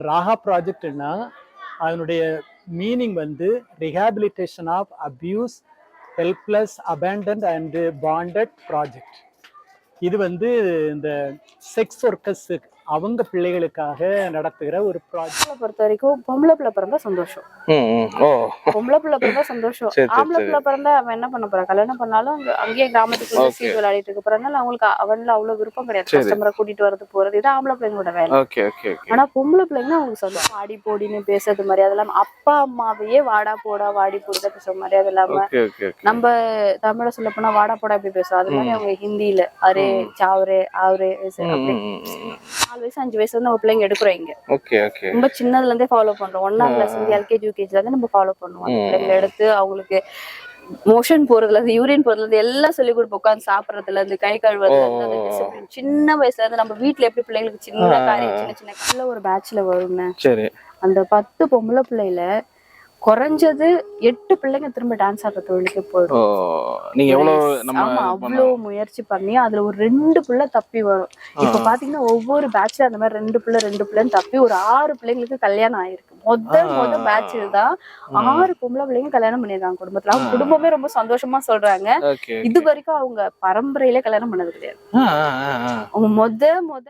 ராகா ப்ராஜெக்ட்னா அதனுடைய மீனிங் வந்து rehabilitation of abuse helpless abandoned and bonded project இது வந்து இந்த செக்ஸ் ஒர்க்கர்ஸுக்கு அவங்க பிள்ளைகளுக்காக நடத்துகிற ஒரு ப்ராஜெக்ட் பொறுத்த வரைக்கும் பொம்பளை பிள்ளை பிறந்தா சந்தோஷம். பொம்பளை பிள்ளை பிறந்தா சந்தோஷம். ஆம்பளை. பிள்ளை பிறந்தா அவன் என்ன பண்ண போறான் கல்யாணம் பண்ணாலும் அங்க அங்கேயே Okay. சீட் விளையாடிட்டு இருக்க போறதுனால அவங்களுக்கு அவன்ல அவ்வளவு விருப்பம் கிடையாது. கஸ்டமரை கூட்டிட்டு வரது போறது இது ஆம்பளை பிள்ளைங்களோட வேலை. Okay okay okay. ஆனா பொம்பளை பிள்ளைங்கன்னா அவங்களுக்கு சந்தோஷம். வாடி போடின்னு பேசுறது மாதிரி அதெல்லாம் அப்பா அம்மாவையே வாடா போடா வாடி போடுதா பேசுற மாதிரி அது இல்லாம நம்ம தமிழ சொல்ல போனா வாடா போடா எப்படி பேசுவோம் அது மாதிரி. அவங்க ஹிந்தியில அரே சாவரே ஆவரே அப்படி. நாலு வயசு அஞ்சு வயசுல இருந்து நம்ம பிள்ளைங்க எடுக்கிறோம் இங்க. ஓகே ஓகே ரொம்ப சின்னதுல இருந்தே ஃபாலோ பண்றோம். ஒன்னாம் கிளாஸ் இருந்து எல்கேஜி யூகேஜில இருந்து நம்ம ஃபாலோ பண்ணுவோம். பிள்ளைங்களை எடுத்து அவங்களுக்கு மோஷன் போறதுல இருந்து யூரின் போறதுல இருந்து எல்லாம் சொல்லி கொடுப்போம். உட்காந்து சாப்பிடறதுல இருந்து கை கழுவுறதுல. சின்ன வயசுல இருந்து நம்ம வீட்ல எப்படி பிள்ளைங்களுக்கு சின்ன. காரியம் சின்ன சின்ன ஒரு பேட்ச்ல சரி. அந்த பத்து பொம்பளை பிள்ளைல குறைஞ்சது எட்டு பிள்ளைங்க திரும்ப டான்ஸ் ஆடுற தொழிலுக்கு போயிடும் நீங்க அவ்வளவு. முயற்சி பண்ணி அதுல ஒரு ரெண்டு பிள்ளை தப்பி வரும் இப்ப. பாத்தீங்கன்னா ஒவ்வொரு பேட்ச்ல அந்த மாதிரி ரெண்டு பிள்ளை ரெண்டு பிள்ளைன்னு தப்பி ஒரு ஆறு பிள்ளைங்களுக்கு கல்யாணம் ஆயிருக்கு முதல் ஆ. முதல் பேட்ச் தான். ஆறு பொம்பளை பிள்ளைங்க கல்யாணம் பண்ணிருக்காங்க குடும்பத்துல அவங்க. குடும்பமே ரொம்ப சந்தோஷமா சொல்றாங்க இது வரைக்கும் அவங்க பரம்பரையில கல்யாணம் பண்ணது கிடையாது. அவங்க முத முத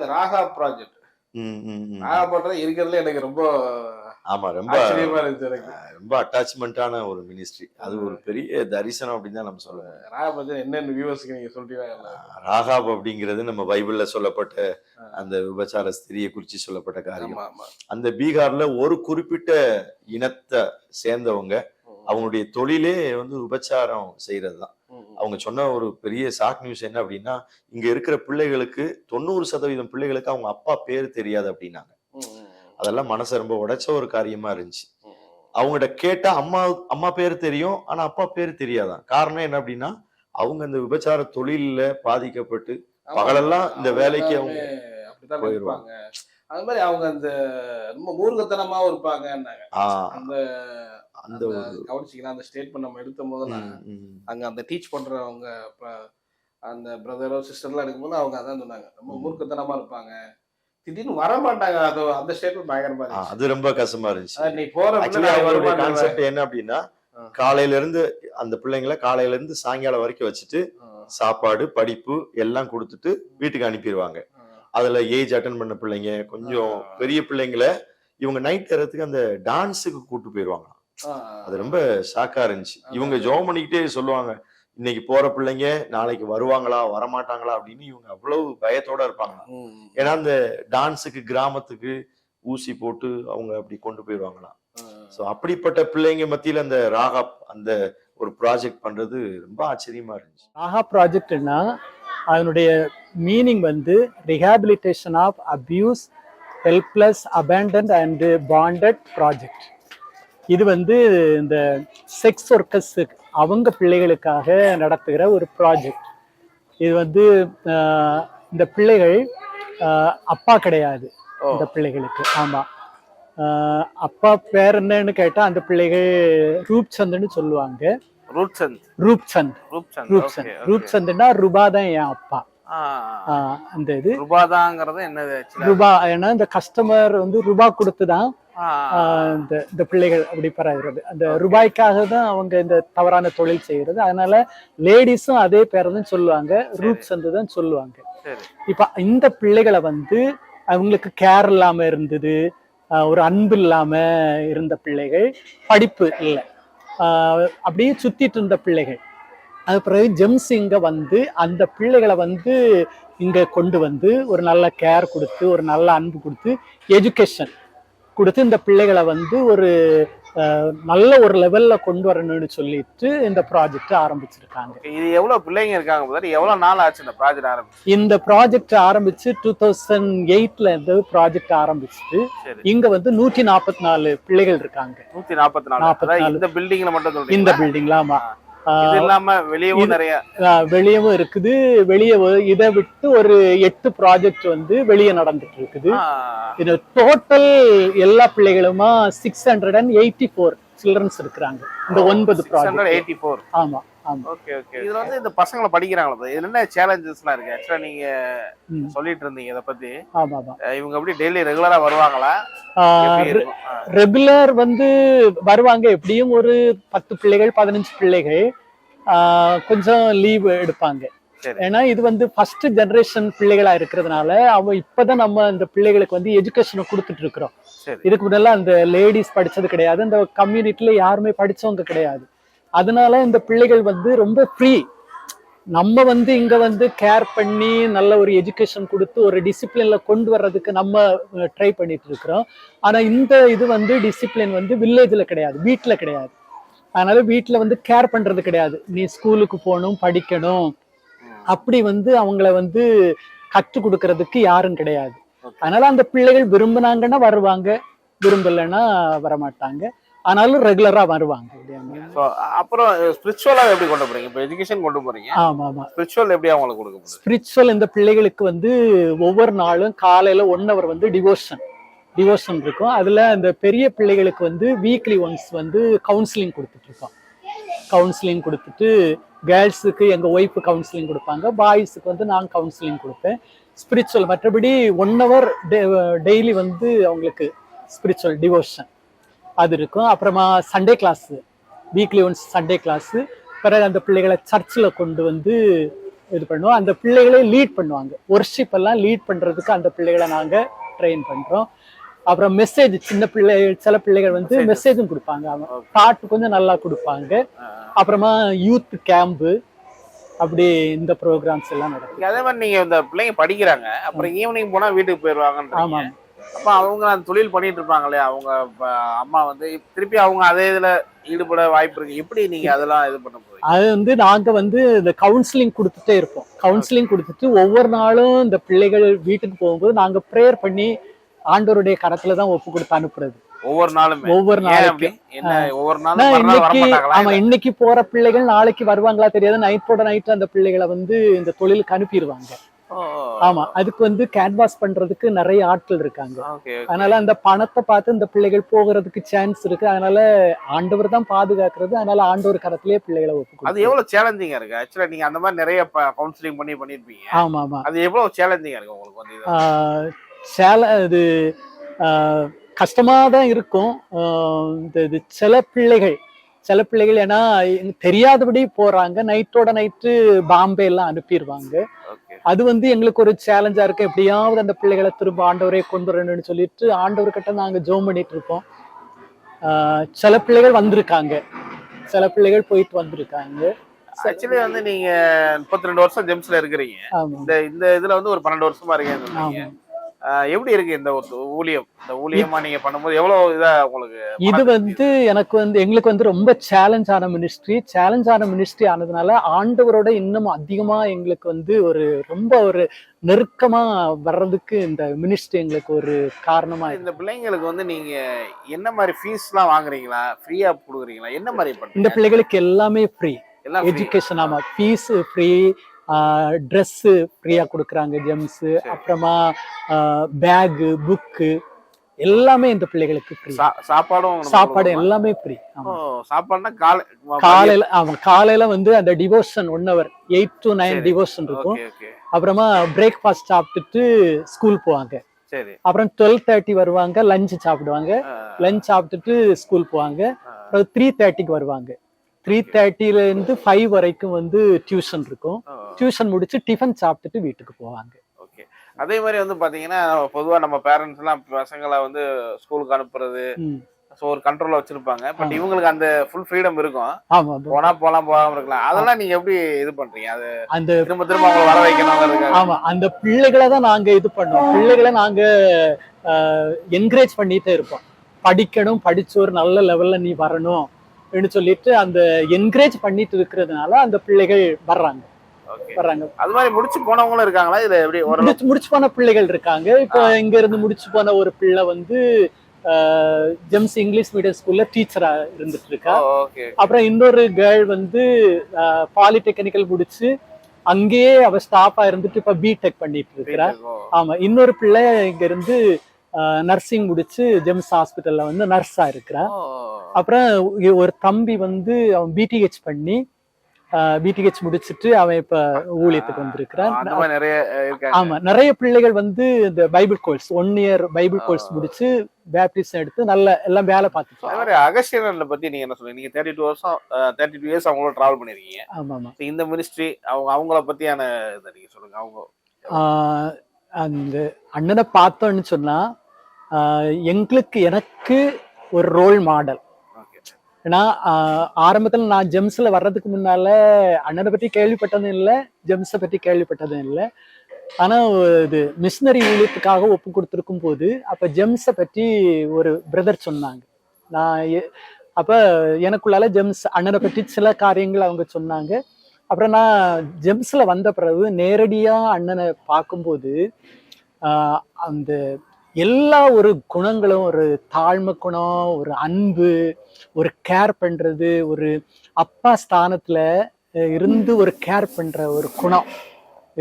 அந்த ராகா ப்ராஜெக்ட். ராகா ப்ராஜெக்ட் இருக்கிறதுல எனக்கு ரொம்ப ஆமா ரொம்ப ரொம்ப அட்டாச்மெண்டான ஒரு மினிஸ்ட்ரி அது ஒரு பெரிய தரிசனம் அப்படின்னு தான் நம்ம சொல்லுவோம் ராகா ப்ராஜெக்ட் என்னென்ன வியூவர்ஸ்க்கு நீங்க சொல்றீங்களா ராகாப் அப்படிங்கிறது நம்ம பைபிள்ல சொல்லப்பட்ட அந்த விபச்சார ஸ்திரியை குறித்து சொல்லப்பட்ட காரியம். அந்த பீகார்ல ஒரு குறிப்பிட்ட இனத்தை சேர்ந்தவங்க அவங்களுடைய தொழிலே வந்து விபச்சாரம் செய்யறது தான் ம், ம். அவங்க சொன்ன ஒரு பெரிய ஷாக் நியூஸ் என்ன அப்படின்னா இங்க இருக்கிற பிள்ளைகளுக்கு தொண்ணூறு சதவீதம் பிள்ளைகளுக்கு அவங்க அப்பா பேர் தெரியாது அப்படின்னாங்க. அதெல்லாம் மனசை ரொம்ப உடைச்ச ஒரு காரியமா இருந்துச்சு. அவங்ககிட்ட கேட்டா அம்மா அம்மா பேர் தெரியும் ஆனா அப்பா பேர் தெரியாதான். காரணம் என்ன அப்படின்னா அவங்க அந்த விபச்சார தொழில்ல பாதிக்கப்பட்டு பகலெல்லாம் இந்த அவங்க வேலைக்கு அப்படித்தான் போயிருவாங்க. இருப்பாங்க. அது மாதிரி அவங்க அந்த ரொம்ப மூர்க்கத்தனமாவும் இருப்பாங்கன்னாங்க. ஆஹ் அந்த அந்த கவனிச்சிங்கன்னா அந்த ஸ்டேட்மெண்ட் நம்ம எடுத்த போது. அங்க அந்த டீச் பண்றவங்க அந்த பிரதரோ சிஸ்டர்லாம் எடுக்கும்போது அவங்க அதான் சொன்னாங்க ரொம்ப ம். மூர்க்கத்தனமா இருப்பாங்க திடீர்னு வர மாட்டாங்க அது அந்த ஸ்டேட்மெண்ட் பயங்கரமா அது ரொம்ப கஷ்டமா இருந்துச்சு நீ போற. கான்செப்ட் என்ன அப்படின்னா. காலையில இருந்து அந்த பிள்ளைங்களை காலையில இருந்து சாயங்காலம் வரைக்கும் வச்சுட்டு சாப்பாடு படிப்பு எல்லாம் கொடுத்துட்டு வீட்டுக்கு அனுப்பிடுவாங்க. அதுல ஏஜ் அட்டன் பண்ண பிள்ளைங்க கொஞ்சம். பெரிய பிள்ளைங்களை இவங்க நைட் நேரத்துக்கு அந்த டான்ஸுக்கு கூட்டு போயிருவாங்க ஆ, அது ரொம்ப ஷாக்கா இருந்துச்சு. இவங்க ஜோம் பண்ணிக்கிட்டே சொல்லுவாங்க இன்னைக்கு போற பிள்ளைங்க நாளைக்கு வருவாங்களா வரமாட்டாங்களா? அப்படின்னு இவங்க அவ்வளவு பயத்தோட இருப்பாங்க. ஏன்னா அந்த டான்ஸுக்கு கிராமத்துக்கு ஊசி போட்டு அவங்க அப்படி கொண்டு போயிடுவாங்களாம். ஸோ அப்படிப்பட்ட பிள்ளைங்க மத்தியில அந்த ராகா அந்த ஒரு ப்ராஜெக்ட் பண்றது ரொம்ப ஆச்சரியமா இருந்துச்சு. ராகா ப்ராஜெக்ட்னா அதனுடைய மீனிங் வந்து rehabilitation of abuse helpless abandoned and bonded project இது வந்து இந்த செக்ஸ் ஒர்க்கர்ஸு அவங்க பிள்ளைகளுக்காக நடத்துகிற ஒரு ப்ராஜெக்ட் இது வந்து இந்த பிள்ளைகள் அப்பா கிடையாது. இந்த பிள்ளைகளுக்கு. ஆமா. அப்பா பேர் என்னன்னு கேட்டா அந்த பிள்ளைகள் ரூப்சந்த்னு சொல்லுவாங்க. ரூட்சந்த் ரூப்சந்த். ரூப்சந்த். ரூப்சந்த். ரூப்சந்த்னா ரூபா தான் என் அப்பா. அந்த இது. ரூபாதாங்கிறது என்னது? ரூபா ஏன்னா இந்த கஸ்டமர் வந்து ரூபா கொடுத்து தான் இந்த இந்த பிள்ளைகள் அப்படி பரவுறது. அந்த ரூபாய்க்காக தான் அவங்க இந்த தவறான தொழில் செய்யறது. அதனால லேடிஸும் அதே பேரை தான் சொல்லுவாங்க. ரூப்சந்த் தான் சொல்லுவாங்க. இப்ப இந்த பிள்ளைகளை வந்து அவங்களுக்கு கேர் இல்லாம இருந்தது ஒரு அன்பு இல்லாம இருந்த பிள்ளைகள் படிப்பு இல்லை. அப்படியே சுத்திட்டு இருந்த பிள்ளைகள். அது பிறகு ஜெம்ஸ் இங்க வந்து அந்த பிள்ளைகளை வந்து இங்க கொண்டு வந்து ஒரு நல்ல கேர் கொடுத்து ஒரு நல்ல அன்பு கொடுத்து எஜுகேஷன் கொடுத்து இந்த பிள்ளைகளை வந்து ஒரு நல்ல ஒரு லெவல்ல கொண்டு வரணும்னு சொல்லிட்டு இந்த ப்ராஜெக்ட் ஆரம்பிச்சிருக்காங்க. இது எவ்வளவு பிள்ளைங்க இருக்காங்க brother? எவ்வளவு நாள் ஆச்சு இந்த ப்ராஜெக்ட் ஆரம்பிச்சு? இந்த ப்ராஜெக்ட் ஆரம்பிச்சு டூ தௌசண்ட் எயிட்ல இருந்து ப்ராஜெக்ட் ஆரம்பிச்சுட்டு இங்க வந்து நூற்றி நாற்பத்தி நாலு பிள்ளைகள் இருக்காங்க. நூத்தி நாற்பத்தி நாலு. நாற்பத்தி நாலு. இந்த பில்டிங்ல மட்டும் இந்த பில்டிங்ல ஆமா. இல்லாம வெளியவும் நிறைய. வெளியவும் இருக்குது. வெளியே இதை விட்டு ஒரு எட்டு ப்ராஜெக்ட் வந்து வெளியே நடந்துட்டு இருக்குது இது டோட்டல் எல்லா பிள்ளைகளுமா six hundred and eighty four childrens இருக்கிறாங்க. இந்த ஒன்பது ப்ராஜெக்ட் 684 ஆமா ஆமா. Okay okay. இதுல வந்து இந்த பசங்களை படிக்கிறாங்களா இதுல என்ன சேலஞ்சஸ்லாம் இருக்கு? ஆக்சுவலா நீங்க சொல்லிட்டு இருந்தீங்க இத பத்தி. ஆமா ஆமா. அஹ் இவங்க எப்படி டெய்லி ரெகுலரா வருவாங்களா? ரெகுலர் வந்து வருவாங்க. எப்படியும் ஒரு பத்து பிள்ளைகள் பதினஞ்சு பிள்ளைகள். கொஞ்சம் லீவ் எடுப்பாங்க. ஏன்னா இது வந்து ஃபர்ஸ்ட் ஜெனரேஷன் பிள்ளைகளா இருக்கிறதுனால அவ இப்பதான் நம்ம இந்த பிள்ளைகளுக்கு வந்து எஜுகேஷனை கொடுத்துட்டு இருக்கிறோம். இதுக்கு முன்னால அந்த லேடிஸ் படிச்சது கிடையாது. இந்த கம்யூனிட்டில யாருமே படிச்சவங்க கிடையாது. அதனால இந்த பிள்ளைகள் வந்து ரொம்ப ஃப்ரீ நம்ம வந்து இங்க வந்து கேர் பண்ணி நல்ல ஒரு எஜுகேஷன் கொடுத்து ஒரு டிசிப்ளின்ல கொண்டு வர்றதுக்கு நம்ம ட்ரை பண்ணிட்டு இருக்கிறோம். ஆனா இந்த இது வந்து டிசிப்ளின் வந்து வில்லேஜ்ல கிடையாது வீட்ல கிடையாது. அதனால வீட்ல வந்து கேர் பண்றது கிடையாது. நீ ஸ்கூலுக்கு போகணும் படிக்கணும். அப்படி வந்து அவங்கள வந்து கற்றுக் கொடுக்கறதுக்கு யாரும் கிடையாது. அதனால அந்த பிள்ளைகள் விரும்புனாங்கன்னா வருவாங்க. விரும்பலைன்னா வரமாட்டாங்க. ஆனாலும் ரெகுலரா வருவாங்க. அப்புறம் ஸ்பிரிச்சுவலா எப்படி கொண்டு போறீங்க? இப்போ எஜுகேஷன் கொண்டு போறீங்க. ஆமா ஆமா. ஸ்பிரிச்சுவல் எப்படி அவங்களுக்கு கொடுக்க ஸ்பிரிச்சுவல் இந்த பிள்ளைகளுக்கு வந்து ஒவ்வொரு நாளும் காலையில ஒன் ஹவர் வந்து டிவோஷன் டிவோஷன் இருக்கும். அதில் அந்த பெரிய பிள்ளைகளுக்கு வந்து வீக்லி ஒன்ஸ் வந்து கவுன்சிலிங் கொடுத்துட்ருக்கோம் கவுன்சிலிங் கொடுத்துட்டு கேர்ள்ஸுக்கு எங்கள் ஒய்ஃபு கவுன்சிலிங் கொடுப்பாங்க. பாய்ஸுக்கு வந்து நான் கவுன்சிலிங் கொடுப்பேன். ஸ்பிரிச்சுவல் மற்றபடி ஒன் ஹவர் டெய்லி வந்து அவங்களுக்கு ஸ்பிரிச்சுவல் டிவோஷன் அது இருக்கும். அப்புறமா Sunday class weekly once Sunday class பிறகு அந்த பிள்ளைகளை சர்ச்சில் கொண்டு வந்து இது பண்ணுவோம். அந்த பிள்ளைகளே லீட் பண்ணுவாங்க. ஒர்ஷிப் எல்லாம் லீட் பண்ணுறதுக்கு அந்த பிள்ளைகளை நாங்கள் ட்ரெயின் பண்ணுறோம் அப்புறம் மெசேஜ் சின்ன பிள்ளை சில பிள்ளைகள் வந்து. மெசேஜும் கொடுப்பாங்க. அவங்க. பாட்டு கொஞ்சம் நல்லா கொடுப்பாங்க. அப்புறமா யூத் கேம்பு அப்படி இந்த ப்ரோக்ராம்ஸ் எல்லாம் நடக்கும். அதே மாதிரி நீங்க இந்த பிள்ளைங்க படிக்கிறாங்க. அப்புறம் ஈவினிங் போனா வீட்டுக்கு போயிருவாங்கன்றீங்க. ஆமா அப்ப அவங்க அந்த தொழில் பண்ணிட்டு இருப்பாங்க இல்லையா? அவங்க அம்மா வந்து திருப்பி அவங்க அதே இதுல ஈடுபட வாய்ப்பு இருக்கு. எப்படி நீங்க அதெல்லாம் இது பண்ண போறீங்க? அது வந்து நாங்க வந்து இந்த கவுன்சிலிங் கொடுத்துட்டே இருப்போம். கவுன்சிலிங் கொடுத்துட்டு ஒவ்வொரு நாளும் இந்த பிள்ளைகள் வீட்டுக்கு போகும்போது நாங்க ப்ரேயர் பண்ணி ஆண்டவருடைய கரத்துல தான் ஒப்பு கொடுத்து அனுப்புறது. ஒவ்வொரு நாளுமே. ஒவ்வொரு நாளைக்கு. ஒவ்வொரு நாளும் இன்னைக்கு ஆமா இன்னைக்கு போற பிள்ளைகள் நாளைக்கு வருவாங்களா தெரியாது. நைட்டோட நைட் அந்த பிள்ளைகளை வந்து இந்த தொழிலுக்கு அனுப்பிடுவாங்க. ஆமா அதுக்கு வந்து கேன்வாஸ் பண்றதுக்கு நிறைய ஆட்கள் இருக்காங்க. அதனால அந்த பணத்தை பார்த்து இந்த பிள்ளைகள் போகிறதுக்கு சான்ஸ் இருக்கு. அதனால ஆண்டவர் தான் பாதுகாக்கிறது. அதனால ஆண்டவர் கரத்திலேயே பிள்ளைகளை ஒப்பு அது. எவ்வளவு சேலஞ்சிங்கா இருக்கு? ஆக்சுவலா நீங்க அந்த மாதிரி நிறைய கவுன்சிலிங் பண்ணி பண்ணிருப்பீங்க. ஆமா ஆமா. அது எவ்வளவு சேலஞ்சிங்கா இருக்கு உங்களுக்கு சேல இது ஆஹ் கஷ்டமா தான் இருக்கும் இந்த இது சில பிள்ளைகள் சில பிள்ளைகள் ஏன்னா தெரியாதபடி போறாங்க. நைட்டோட நைட்டு பாம்பே எல்லாம் அனுப்பிடுவாங்க அது வந்து எங்களுக்கு ஒரு சேலஞ்சா இருக்கு. எப்படியாவது அந்த பிள்ளைகளை திரும்ப ஆண்டவரே கொண்டு வரணும்னு சொல்லிட்டு ஆண்டவர்கிட்ட நாங்க ஜோம் பண்ணிட்டு இருப்போம் சில பிள்ளைகள் வந்திருக்காங்க. சில பிள்ளைகள் போயிட்டு வந்திருக்காங்க. ஆக்சுவலி வந்து நீங்க முப்பத்தி ரெண்டு வருஷம் ஜெம்ஸ்ல இருக்கிறீங்க. இந்த இந்த இதுல வந்து ஒரு பன்னெண்டு வருஷமா ஆஹ் எப்படி இருக்கு இந்த ஊழியம்? இந்த ஊழியமா நீங்க பண்ணும்போது எவ்வளவு இதா உங்களுக்கு இது வந்து எனக்கு வந்து எங்களுக்கு வந்து ரொம்ப சேலஞ்ச் ஆன மினிஸ்ட்ரி சேலஞ்ச் ஆன மினிஸ்ட்ரி ஆனதுனால ஆண்டவரோட இன்னும் அதிகமா எங்களுக்கு வந்து ஒரு ரொம்ப ஒரு நெருக்கமா வர்றதுக்கு இந்த மினிஸ்ட்ரி எங்களுக்கு ஒரு காரணமா இந்த பிள்ளைங்களுக்கு வந்து நீங்க என்ன மாதிரி ஃபீஸ் எல்லாம் வாங்குறீங்களா? ஃப்ரீயா கொடுக்குறீங்களா என்ன மாதிரி இந்த பிள்ளைகளுக்கு எல்லாமே ஃப்ரீ. எஜுகேஷன் ஆமா ஃபீஸ் ஃப்ரீ ட்ரெஸ்ஸு ஃப்ரீயா கொடுக்குறாங்க ஜெம்ஸ் அப்புறமா பேகு புக்கு எல்லாமே இந்த பிள்ளைகளுக்கு ஃப்ரீ சாப்பாடும் சாப்பாடு? எல்லாமே ஃப்ரீ சாப்பாடுனா காலை காலையில ஆமா காலையில வந்து அந்த devotion one hour eight to nine. Devotion இருக்கும். அப்புறமா பிரேக்ஃபாஸ்ட் சாப்பிட்டுட்டு ஸ்கூல் போவாங்க. சரி. அப்புறம் டுவெல் தேர்ட்டி வருவாங்க லஞ்ச் சாப்பிடுவாங்க. லஞ்ச் சாப்பிட்டுட்டு ஸ்கூல் போவாங்க. அப்புறம் த்ரீ தேர்ட்டிக்கு வருவாங்க. த்ரீ தேர்ட்டில இருந்து ஃபைவ் வரைக்கும் வந்து டியூஷன் இருக்கும். டியூஷன் முடிச்சு டிஃபன் சாப்பிட்டுட்டு வீட்டுக்கு போவாங்க. ஓகே அதே மாதிரி வந்து பாத்தீங்கன்னா பொதுவா நம்ம பேரண்ட்ஸ் எல்லாம் பசங்களை வந்து ஸ்கூலுக்கு அனுப்புறது. ஸோ ஒரு கண்ட்ரோல்ல வச்சிருப்பாங்க. பட். இவங்களுக்கு அந்த ஃபுல் ஃப்ரீடம் இருக்கும். ஆமா bro. போனா போலாம் போகாம இருக்கலாம். அதெல்லாம் நீங்க எப்படி இது பண்றீங்க? அது அந்த திரும்ப திரும்ப அவங்களை வர வைக்கணும் ஆமா அந்த பிள்ளைகளை தான் நாங்க இது பண்ணோம் பிள்ளைகளை நாங்க என்கரேஜ் பண்ணிட்டே இருப்போம். படிக்கணும் படிச்சு ஒரு நல்ல லெவல்ல நீ வரணும். அப்படின்னு சொல்லிட்டு அந்த என்கரேஜ் பண்ணிட்டு இருக்கிறதுனால அந்த பிள்ளைகள் வர்றாங்க. வர்றாங்க. அது மாதிரி முடிச்சு போனவங்களும் இருக்காங்களா? இதுல எப்படி முடிச்சு முடிச்சு போன பிள்ளைகள் இருக்காங்க. இப்ப. இங்க இருந்து முடிச்சு போன ஒரு பிள்ளை வந்து ஜெம்ஸ் இங்கிலீஷ் மீடியம் ஸ்கூல்ல டீச்சரா இருந்துட்டு இருக்கா. அப்புறம் இன்னொரு கேர்ள் வந்து பாலிடெக்னிக்கல் முடிச்சு அங்கேயே அவ ஸ்டாஃபா இருந்துட்டு இப்ப பிடெக் பண்ணிட்டு இருக்கிறா. ஆமா இன்னொரு பிள்ளை இங்க இருந்து நர்சிங் முடிச்சு ஜெம்ஸ் ஹாஸ்பிட்டல்ல வந்து நர்ஸா இருக்கிறா. அப்புறம் ஒரு தம்பி வந்து அவன் பிடிஹெச் பண்ணி பிடிஹெச் முடிச்சிட்டு அவன் இப்ப ஊழியத்துக்கு வந்திருக்கிறான். ஆமா நிறைய பிள்ளைகள் வந்து இந்த Bible course one year Bible course முடிச்சு பேப்டிஸ்ட் எடுத்து நல்ல எல்லாம் வேலை பார்த்துட்டு மாதிரி அகஸ்டியன்ல பத்தி நீங்க என்ன சொல்றீங்க? நீங்க தேர்ட்டி டூ வருஷம் தேர்ட்டி டூ இயர்ஸ் அவங்களோட டிராவல் பண்ணிருக்கீங்க. ஆமா ஆமா இந்த மினிஸ்ட்ரி அவங்க அவங்கள பத்தியான இதை நீங்க சொல்லுங்க. அவங்க அந்த அண்ணனை பார்த்தோன்னு சொன்னா எங்களுக்கு எனக்கு ஒரு ரோல் மாடல் ஏன்னா ஆரம்பத்துல நான் ஜெம்ஸ்ல வர்றதுக்கு முன்னால அண்ணனை பத்தி கேள்விப்பட்டதும் இல்லை ஜெம்ஸை பத்தி கேள்விப்பட்டதும் இல்லை. ஆனா இது மிஷினரி ஊழியத்துக்காக ஒப்பு கொடுத்துருக்கும் போது அப்ப ஜெம்ஸை பற்றி ஒரு பிரதர் சொன்னாங்க. நான் அப்ப எனக்குள்ளால ஜெம்ஸ் அண்ணனை பற்றி சில காரியங்கள் அவங்க சொன்னாங்க. அப்புறம் நான் ஜெம்ஸில் வந்த பிறகு நேரடியாக அண்ணனை பார்க்கும்போது அந்த எல்லா ஒரு குணங்களும் ஒரு தாழ்மை குணம் ஒரு அன்பு ஒரு கேர் பண்ணுறது ஒரு அப்பா ஸ்தானத்தில் இருந்து ஒரு கேர் பண்ணுற ஒரு குணம்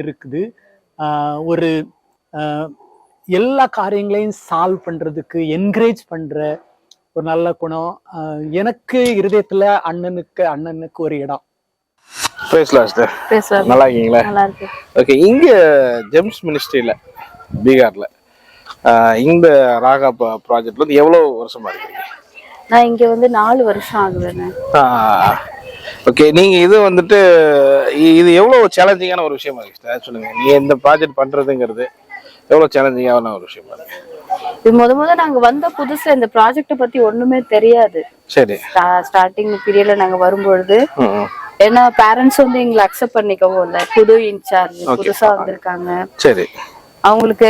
இருக்குது. ஒரு எல்லா காரியங்களையும் சால்வ் பண்ணுறதுக்கு என்கரேஜ் பண்ணுற ஒரு நல்ல குணம். எனக்கு இருதயத்தில் அண்ணனுக்கு அண்ணனுக்கு ஒரு இடம். சார் பேசலாம் நல்லா இருக்கீங்களா நல்லா இருக்கு ஓகே இங்க ஜெம்ஸ் மினிஸ்ட்ரியில பீகார்ல இந்த ராகா ப்ராஜெக்ட்ல வந்து எவ்வளவு வருஷமா இருக்கீங்க? நான் இங்க வந்து நாலு வருஷம் ஆகுதுண்ணே ஓகே நீங்க இது வந்துட்டு இது எவ்வளவு சேலஞ்சிங்கான ஒரு விஷயமா இருக்கு சார் சொல்லுங்க. நீங்க இந்த ப்ராஜெக்ட் பண்றதுங்கிறது எவ்வளவு சேலஞ்சிங்கான ஒரு விஷயமா இருக்கு? இது முத முத நாங்க வந்த புதுசுல இந்த ப்ராஜெக்ட பத்தி ஒண்ணுமே தெரியாது. சரி. ஸ்டார்டிங் பீரியட்ல நாங்க வரும்பொழுது. ஏன்னா பேரண்ட்ஸ் வந்து எங்களை அக்செப்ட் பண்ணிக்கவும் இல்ல புது இன்சார்ஜ். புதுசா வந்திருக்காங்க. சரி. அவங்களுக்கு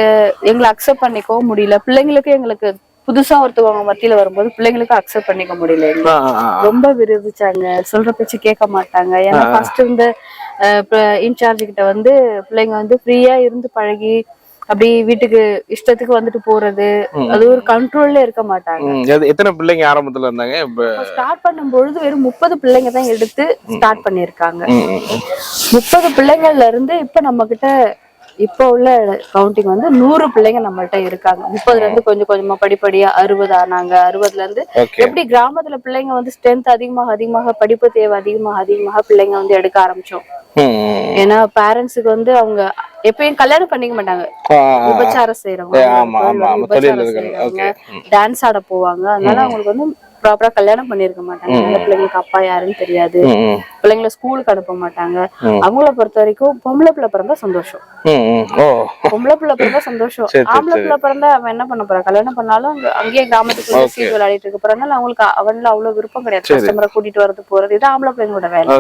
எங்களை அக்செப்ட் பண்ணிக்கவும் முடியல. பிள்ளைங்களுக்கு எங்களுக்கு புதுசா ஒருத்தவங்க மத்தியில வரும்போது பிள்ளைங்களுக்கு அக்செப்ட் பண்ணிக்க முடியல. ரொம்ப விரோதிச்சாங்க சொல்ற பேச்சு கேட்க மாட்டாங்க. ஏன்னா ஃபர்ஸ்ட் இருந்த இன்சார்ஜ் கிட்ட வந்து பிள்ளைங்க வந்து ஃப்ரீயா இருந்து பழகி அப்படி வீட்டுக்கு இஷ்டத்துக்கு வந்துட்டு போறது அது ஒரு கண்ட்ரோல்ல இருக்க மாட்டாங்க. எத்தனை பிள்ளைங்க ஆரம்பத்துல இருந்தாங்க? ஸ்டார்ட் பண்ணும்பொழுது வெறும் முப்பது பிள்ளைங்க தான் எடுத்து ஸ்டார்ட் பண்ணிருக்காங்க. முப்பது பிள்ளைங்கள்ல இருந்து இப்ப நம்ம கிட்ட இப்ப உள்ள கவுண்டிங் வந்து நூறு பிள்ளைங்க நம்மள்ட்ட இருக்காங்க. முப்பதுல இருந்து கொஞ்சம் கொஞ்சமா படிப்படியா அறுபது ஆனாங்க. அறுபதுல இருந்து எப்படி கிராமத்துல பிள்ளைங்க வந்து ஸ்ட்ரென்த் அதிகமாக அதிகமாக படிப்பு தேவை அதிகமாக அதிகமாக பிள்ளைங்க வந்து எடுக்க ஆரம்பிச்சோம். ஏன்னா பேரண்ட்ஸுக்கு வந்து அவங்க எப்பயும் கல்யாணம் பண்ணிக்க மாட்டாங்க. விபச்சாரம் செய்யறவங்க டான்ஸ் ஆட போவாங்க. அதனால அவங்களுக்கு வந்து ப்ராப்பரா கல்யாணம் பண்ணிருக்க மாட்டாங்க. அந்த பிள்ளைங்களுக்கு அப்பா யாருன்னு தெரியாது. பிள்ளைங்களை ஸ்கூலுக்கு அனுப்ப மாட்டாங்க. அவங்கள பொறுத்த வரைக்கும் பொம்பளை பிள்ளை பிறந்தா சந்தோஷம். பொம்பளை பிள்ளை பிறந்தா சந்தோஷம். ஆம்பளை. பிள்ளை பிறந்தா அவன் என்ன பண்ண போறான் கல்யாணம் பண்ணாலும் அங்க அங்கேயே. சீட் விளையாடிட்டு இருக்க போறதுனால அவங்களுக்கு அவன்ல அவ்வளவு விருப்பம் கிடையாது. கஸ்டமரை கூட்டிட்டு வரது போறது இது ஆம்பளை பிள்ளைங்களோட வேலை.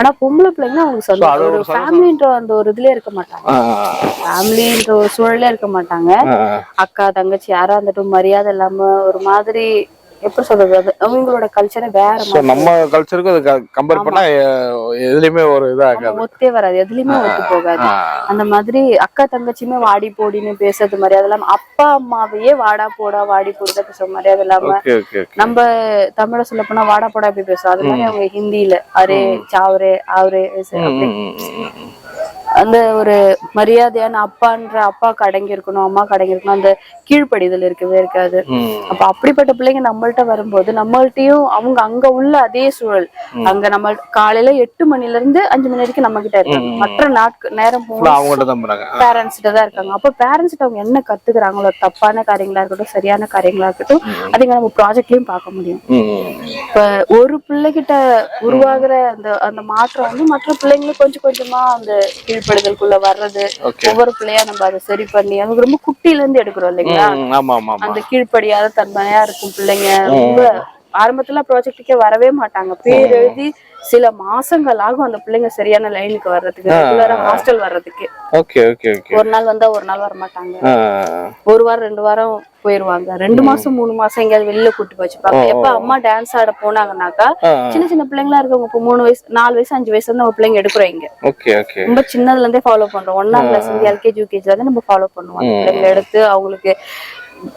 ஆனா பொம்பளை பிள்ளைங்க அவங்களுக்கு சந்தோஷம். ஒரு. ஃபேமிலின்ற அந்த ஒரு இதுலயே இருக்க மாட்டாங்க. ஃபேமிலின்ற ஒரு சூழலே இருக்க மாட்டாங்க. அக்கா தங்கச்சி யாரா இருந்துட்டும் மரியாதை இல்லாம ஒரு மாதிரி எப்படி சொல்றது அது அவங்களோட கல்ச்சரே வேற ஸோ மாதிரி. நம்ம கல்ச்சருக்கு அது கம்பேர் பண்ணா எதுலயுமே ஒரு இதா ஆமா, இருக்காது ஒத்தே வராது. எதுலயுமே ஒத்து போகாது. அந்த மாதிரி அக்கா தங்கச்சியுமே வாடி போடின்னு பேசுறது மரியாதை இல்லாம அப்பா அம்மாவையே வாடா போடா வாடி போடுதா பேசுற இல்லாம ஓகே ஓகே நம்ம தமிழ சொல்ல போனா வாடா போடா எப்படி பேசுவோம் அது மாதிரி அவங்க ஹிந்தியில அரே சாவரே ஆவரே அப்படி. அந்த ஒரு மரியாதையான அப்பான்ற அப்பாக்கு அடங்கி இருக்கணும் அம்மாக்கு அடங்கி இருக்கணும் அந்த கீழ்ப்படிதல் இருக்கவே இருக்காது. அப்ப அப்படிப்பட்ட பிள்ளைங்க நம்மள்ட்ட வரும்போது நம்மள்ட்டயும் அவங்க அங்க உள்ள அதே சூழல். அங்க நம்ம காலையில எட்டு மணில இருந்து அஞ்சு மணி வரைக்கும் நம்ம கிட்ட இருக்காங்க மற்ற நாட்கு நேரம் பேரண்ட்ஸ் தான் இருக்காங்க. அப்ப பேரண்ட்ஸ் அவங்க என்ன கத்துக்கிறாங்களோ தப்பான காரியங்களா இருக்கட்டும் சரியான காரியங்களா இருக்கட்டும் அதுங்க நம்ம ப்ராஜெக்ட்லயும் பார்க்க முடியும். இப்ப ஒரு பிள்ளைகிட்ட உருவாகுற அந்த அந்த மாற்றம் வந்து மற்ற பிள்ளைங்களும் கொஞ்சம் கொஞ்சமா அந்த கீழ்ப்படுதலுக்குள்ள வர்றது ஒவ்வொரு பிள்ளையா நம்ம அதை சரி பண்ணி அவங்க ரொம்ப குட்டில இருந்து எடுக்கிறோம் இல்லைங்களா? ஆமா ஆமா ஆமா. அந்த கீழ்ப்படியாத தன்மையா இருக்கும் பிள்ளைங்க. ரொம்ப ஆரம்பத்துல ப்ராஜெக்ட்டுக்கே வரவே மாட்டாங்க. பேர் எழுதி சில மாசங்கள் ஆகும் அந்த பிள்ளைங்க சரியான லைனுக்கு வர்றதுக்கு ரெகுலரா ஹாஸ்டல் வர்றதுக்கு. Okay okay okay. ஒரு நாள் வந்தா ஒரு நாள் வர மாட்டாங்க ஒரு வாரம் ரெண்டு வாரம் போயிருவாங்க. ரெண்டு மாசம் மூணு மாசம் எங்கேயாவது வெளியில கூட்டு வச்சுப்பாங்க. எப்ப அம்மா டான்ஸ் ஆட போனாங்கன்னாக்கா சின்ன சின்ன பிள்ளைங்களா இருக்கவங்க இப்போ மூணு வயசு நாலு வயசு அஞ்சு வயசுல இருந்து நம்ம பிள்ளைங்க எடுக்கிறோம் இங்க. Okay okay. ரொம்ப சின்னதுல இருந்தே ஃபாலோ பண்றோம். ஒன்னாம் கிளாஸ் இருந்து எல்கேஜி யூகேஜில இருந்து நம்ம ஃபாலோ பண்ணுவோம். பிள்ளைங்களை எடுத்து அவங்களுக்கு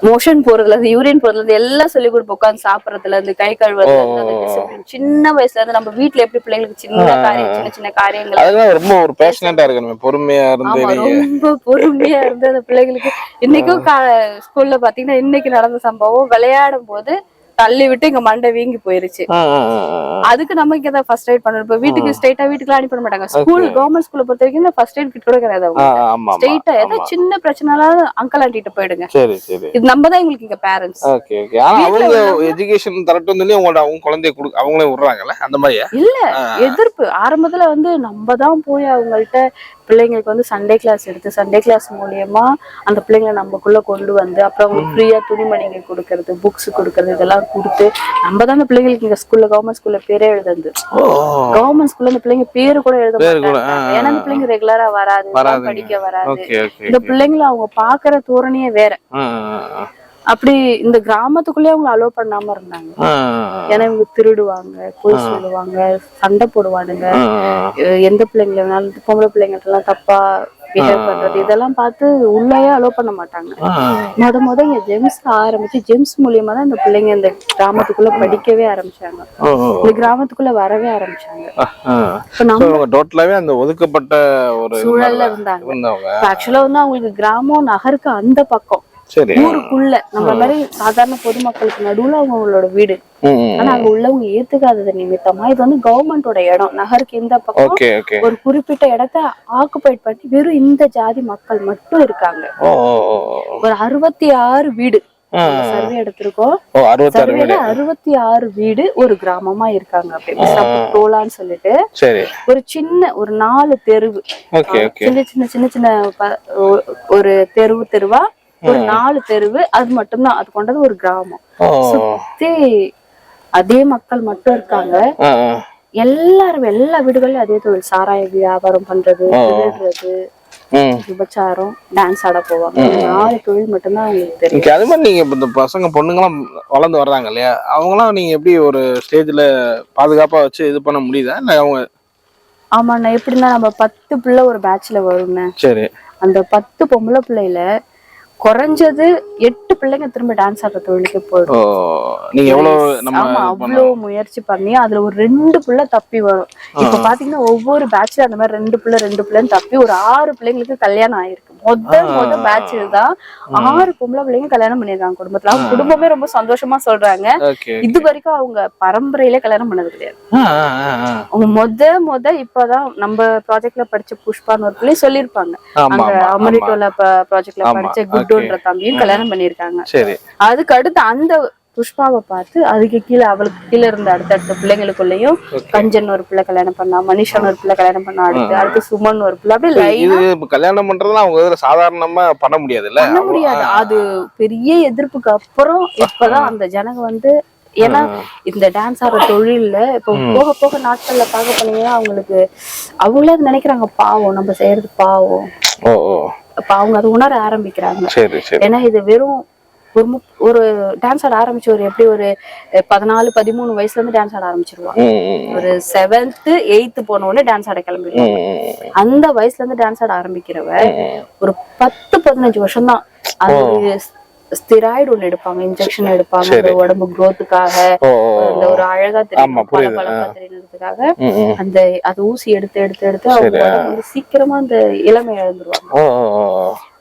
மோஷன் போறதுல இருந்து யூரின் போறதுல இருந்து எல்லாம் சொல்லி கொடுப்போம். உட்காந்து சாப்பிடறதுல இருந்து கை கழுவுறதுல. சின்ன வயசுல இருந்து நம்ம வீட்ல எப்படி பிள்ளைங்களுக்கு சின்ன காரியம் சின்ன சின்ன காரியங்கள் அதெல்லாம் ரொம்ப ஒரு பேஷனட்டா இருக்கணும். பொறுமையா இருந்து ரொம்ப பொறுமையா இருந்து அந்த பிள்ளைங்களுக்கு. இன்னைக்கும் ஸ்கூல்ல பாத்தீங்கன்னா இன்னைக்கு நடந்த சம்பவம். விளையாடும் போது தள்ளி விட்டு இங்க மண்டை வீங்கி போயிருச்சு. அதுக்கு நம்ம இங்க தான் ஃபர்ஸ்ட் எய்ட் பண்ணணும் இப்ப வீட்டுக்கு ஸ்ட்ரைட்டா வீட்டுக்கு அனுப்பிட மாட்டாங்க. ஸ்கூல் கவர்மெண்ட் ஸ்கூல்ல பொறுத்த வரைக்கும் இந்த ஃபர்ஸ்ட் எய்ட் கிட்ட கூட கிடையாது அவங்க ஸ்ட்ரைட்டா ஏதோ ஆமா. சின்ன பிரச்சனைனாலும் அங்கிள் ஆண்டிட்டு போயிடுங்க. சரி சரி. இது நம்ம தான் எங்களுக்கு இங்க பேரண்ட்ஸ் ஓகே ஓகே ஆனா அவங்க எஜுகேஷன் தரட்டும் சொல்லி உங்களோட அவங்க குழந்தைய கொடு அவங்களே விடுறாங்கல்ல? அந்த மாதிரியா? இல்ல எதிர்ப்பு. ஆரம்பத்துல வந்து நம்ம தான் போய் அவங்கள்ட்ட பிள்ளைங்களுக்கு வந்து சண்டே கிளாஸ் எடுத்து சண்டே கிளாஸ் மூலியமா அந்த பிள்ளைங்களை நமக்குள்ள கொண்டு வந்து அப்புறம் அவங்களுக்கு ஃப்ரீயா துணிமணிகள் கொடுக்கறது புக்ஸ் கொடுக்கறது இதெல்லாம் கொடுத்து நம்ம தான் அந்த பிள்ளைங்களுக்கு இங்க ஸ்கூல்ல கவர்மெண்ட் ஸ்கூல்ல பேரே எழுதுது ஓ. கவர்மெண்ட் ஸ்கூல்ல இந்த பிள்ளைங்க பேரு கூட எழுத மாட்டாங்க. ஏன்னா அந்த பிள்ளைங்க ரெகுலரா வராது. படிக்க வராது. இந்த பிள்ளைங்களை அவங்க பாக்குற தோரணையே வேற. அப்படி இந்த கிராமத்துக்குள்ளேயே அவங்க அலோவ் பண்ணாம இருந்தாங்க. ஏன்னா இவங்க திருடுவாங்க பொய் சொல்லுவாங்க சண்டை போடுவானுங்க. எந்த பிள்ளைங்களை வேணாலும் பொம்பளை பிள்ளைங்கள்ட்ட எல்லாம் தப்பா பிஹேவ் பண்றது இதெல்லாம் பார்த்து உள்ளேயே அலோவ் பண்ண மாட்டாங்க. முத முத இங்க ஜெம்ஸ் ஆரம்பிச்சு ஜெம்ஸ் மூலியமா தான் இந்த பிள்ளைங்க இந்த கிராமத்துக்குள்ள படிக்கவே ஆரம்பிச்சாங்க. இந்த கிராமத்துக்குள்ள வரவே ஆரம்பிச்சாங்க. டோட்டலாவே அந்த ஒதுக்கப்பட்ட ஒரு சூழல்ல இருந்தாங்க. ஆக்சுவலா வந்து அவங்களுக்கு கிராமம் நகருக்கு அந்த பக்கம். ஊருக்குள்ள நம்ம மாதிரி சாதாரண பொதுமக்களுக்கு நடுவுல அவங்களோட வீடு. ஆனா அங்க உள்ளவங்க ஏத்துக்காதது நிமித்தமா இது வந்து கவர்மெண்டோட இடம். நகருக்கு இந்த பக்கம் ஒரு குறிப்பிட்ட இடத்த ஆக்குபைட் பண்ணி வெறும் இந்த ஜாதி மக்கள் மட்டும் இருக்காங்க. ஒரு அறுபத்தி ஆறு வீடு. சர்வே எடுத்திருக்கோம். அறுபத்தி ஆறு வீடு. ஒரு கிராமமா இருக்காங்க. அப்படி டோலான்னு சொல்லிட்டு. ஒரு சின்ன ஒரு நாலு தெருவு. சின்ன சின்ன சின்ன சின்ன ஒரு தெருவு தெருவா ஒரு நாலு தெருவு அது மட்டும்தான். அது கொண்டது ஒரு கிராமம். சுத்தி அதே மக்கள் மட்டும் இருக்காங்க. எல்லாரும் எல்லா வீடுகள்லயும் அதே தொழில். சாராய வியாபாரம் பண்றது திருடுறது விபச்சாரம் டான்ஸ் ஆட போவாங்க. நாலு தொழில் மட்டும்தான் அவங்களுக்கு தெரியும். அது மாதிரி நீங்க இந்த பசங்க பொண்ணுங்களாம் வளர்ந்து வர்றாங்க இல்லையா? அவங்களாம் நீங்க எப்படி ஒரு ஸ்டேஜ்ல பாதுகாப்பா வச்சு இது பண்ண முடியுதா? இல்ல அவங்க ஆமாண்ணா எப்படின்னா நம்ம பத்து பிள்ளை ஒரு பேட்ச்ல வரும்ண்ணே. சரி. அந்த பத்து பொம்பளை பிள்ளையில குறைஞ்சது எட்டு பிள்ளைங்க திரும்ப டான்ஸ் ஆடுற தொழிலுக்கு போயிடும். அவ்வளவு முயற்சி பண்ணி அதுல ஒரு ரெண்டு பிள்ளை தப்பி வரும். இப்ப பாத்தீங்கன்னா ஒவ்வொரு பேட்ச்ல அந்த மாதிரி ரெண்டு பிள்ளை ரெண்டு பிள்ளைன்னு தப்பி ஒரு ஆறு பிள்ளைங்களுக்கு கல்யாணம் ஆயிருக்கு. மொத மொத பேட்ச் தான் ஆறு பொம்பளை பிள்ளைங்க கல்யாணம் பண்ணிருக்காங்க குடும்பத்துல. அவங்க குடும்பமே ரொம்ப சந்தோஷமா சொல்றாங்க. இது வரைக்கும் அவங்க பரம்பரையில கல்யாணம் பண்ணது கிடையாது. அவங்க மொத மொத இப்பதான் நம்ம ப்ராஜெக்ட்ல படிச்ச புஷ்பான்னு ஒரு பிள்ளை ஆமா, ஆமா அமெரிக்கால ப்ராஜெக்ட்ல படிச்ச குட்டோன்ற தம்பியும் கல்யாணம் பண்ணிருக்காங்க அதுக்கு அடுத்து அந்த புஷ்பாவை பார்த்து அதுக்கு கீழே அவளுக்கு கீழே இருந்த அடுத்தடுத்த பிள்ளைங்களுக்குள்ளயும் கஞ்சன் ஒரு பிள்ளை கல்யாணம் பண்ணா மனிஷன் ஒரு பிள்ளை கல்யாணம் பண்ணா அடுத்து அடுத்து சுமன் ஒரு பிள்ளை அப்படி இது கல்யாணம் பண்றதுலாம் அவங்க இதுல சாதாரணமா பண்ண முடியாதுல்ல? பண்ண முடியாது. அது பெரிய எதிர்ப்புக்கு அப்புறம் இப்பதான் அந்த ஜனங்க வந்து ஏன்னா இந்த டான்ஸ் ஆடுற தொழில்ல இப்போ போக போக நாட்கள்ல பார்க்க போனீங்கன்னா அவங்களுக்கு அவங்களே அது நினைக்கிறாங்க பாவம் நம்ம செய்யறது பாவம். அப்ப அவங்க அதை உணர ஆரம்பிக்கிறாங்க. ஏன்னா இது வெறும் ஒரு ஒரு டான்ஸ் ஆட ஆரம்பிச்சு ஒரு எப்படி? ஒரு பதினாலு பதிமூணு வயசுல இருந்து டான்ஸ் ஆட ம், ஒரு செவன்த் எயித்து போன உடனே டான்ஸ் ஆட ம், அந்த வயசுல இருந்து டான்ஸ் ஆட ஆரம்பிக்கிறவ ஒரு பத்து பதினஞ்சு வருஷம் தான் அது ஒரு ஸ்திராய்டு ஒண்ணு எடுப்பாங்க இன்ஜெக்ஷன் எடுப்பாங்க அந்த உடம்பு ஓ அந்த ஒரு அழகா தெரியறதுக்காக. அந்த அது ஊசி எடுத்து எடுத்து எடுத்து அவங்க வந்து சீக்கிரமா அந்த இளமை இழந்துருவாங்க.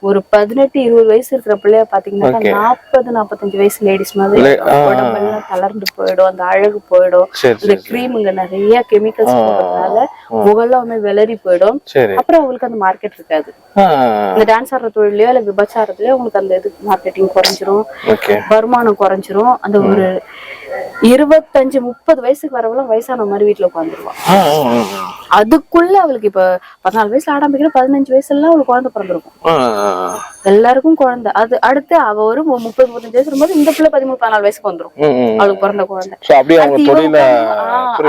ஒரு பதினெட்டு இருபது வயசு இருக்கிற பிள்ளைய பாத்தீங்கன்னா நாற்பது நாற்பத்தஞ்சு வயசு லேடிஸ் மாதிரி. உடம்பெல்லாம் தளர்ந்து போயிடும் அந்த அழகு போயிடும். இந்த கிரீமுங்க நிறைய கெமிக்கல்ஸ் போடுறதுனால முகெல்லாமே விளறி போயிடும். அப்புறம் அவங்களுக்கு அந்த மார்க்கெட் இருக்காது. இந்த டான்ஸ் ஆடுற தொழிலையோ இல்ல விபச்சாரத்திலயோ உங்களுக்கு அந்த இது மார்க்கெட்டிங் குறைஞ்சிரும். வருமானம் குறைஞ்சிரும். அந்த ஒரு இருபத்தஞ்சு முப்பது வயசுக்கு வரவெல்லாம் வயசான மாதிரி வீட்டுல உட்காந்துருவான். அதுக்குள்ள அவளுக்கு இப்ப பதினாலு வயசுல ஆரம்பிக்கிற பதினஞ்சு வயசுல அவளுக்கு குழந்தை பிறந்திருக்கும். எல்லாருக்கும் குழந்தை. அது அடுத்து அவ ஒரு முப்பது முப்பத்தஞ்சு வயசு வரும்போது இந்த பிள்ளை பதிமூணு பதினாலு வயசுக்கு வந்துரும். அவளுக்கு பிறந்த குழந்தை.